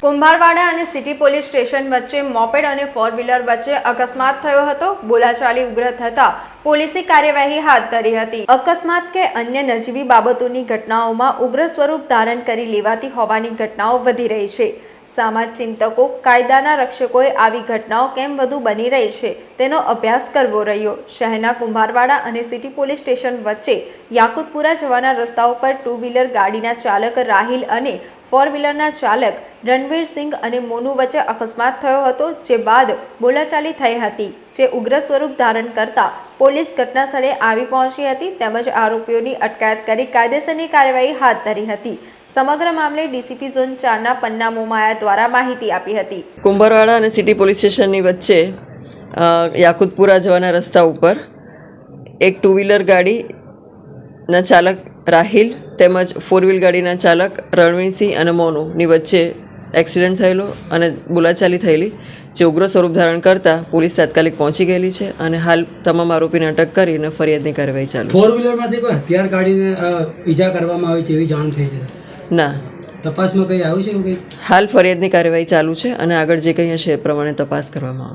કુંભારવાડા અને city police station વચ્ચે moped અને ફોર વ્હીલર વચ્ચે અકસ્માત થયો હતો. બોલાચાલી ઉગ્ર થતા પોલીસે કાર્યવાહી હાથ ધરી હતી. અકસ્માત કે અન્ય નજીવી બાબતોની ઘટનાઓમાં ઉગ્ર સ્વરૂપ ધારણ કરી લેવાતી હોવાની ઘટનાઓ વધી રહી છે. સમાજ ચિંતકો, કાયદાના રક્ષકોએ આવી ઘટનાઓ કેમ વધુ બની રહી છે તેનો અભ્યાસ કરવો રહ્યો. શહેરના કુંભારવાડા અને સિટી પોલીસ સ્ટેશન વચ્ચે યાકુતપુરા જવાના રસ્તાઓ પર ટુ વ્હીલર ગાડીના ચાલક રાહિલ અને ફોર વ્હીલરના ચાલક રણવીરસિંહ અને મોનુ વચ્ચે અકસ્માત થયો હતો, જે બાદ બોલાચાલી થઈ હતી, જે ઉગ્ર સ્વરૂપ ધારણ કરતા પોલીસ ઘટના સ્થળે આવી પહોંચી હતી, તેમજ આરોપીઓની અટકાયત કરી કાયદેસરની કાર્યવાહી હાથ ધરી હતી. સમગ્ર મામલે ડીસીપી ઝોન ચારના પન્ના મોમાયા દ્વારા માહિતી આપી હતી. કુંભારવાડા અને સિટી પોલીસ સ્ટેશનની વચ્ચે યાકુતપુરા જવાના રસ્તા ઉપર એક ટુ વ્હીલર ગાડીના ચાલક રાહિલ તેમજ ફોર વ્હીલ ગાડીના ચાલક રણવીરસિંહ અને મોનુની વચ્ચે એક્સિડન્ટ થયેલો અને બોલાચાલી થયેલી જે ઉગ્ર સ્વરૂપ ધારણ કરતાં પોલીસ તાત્કાલિક પહોંચી ગયેલી છે અને હાલ તમામ આરોપીને અટક કરીને ફરિયાદની કાર્યવાહી ચાલુ ફોર વ્હીલરમાંથી કોઈ હથિયાર કાઢીને ઈજા કરવામાં આવી છે એવી જાણ થઈ છે? ના. તપાસમાં કંઈ આવ્યું છે હાલ ફરિયાદની કાર્યવાહી ચાલુ છે અને આગળ જે કંઈ હશે એ પ્રમાણે તપાસ કરવામાં આવશે.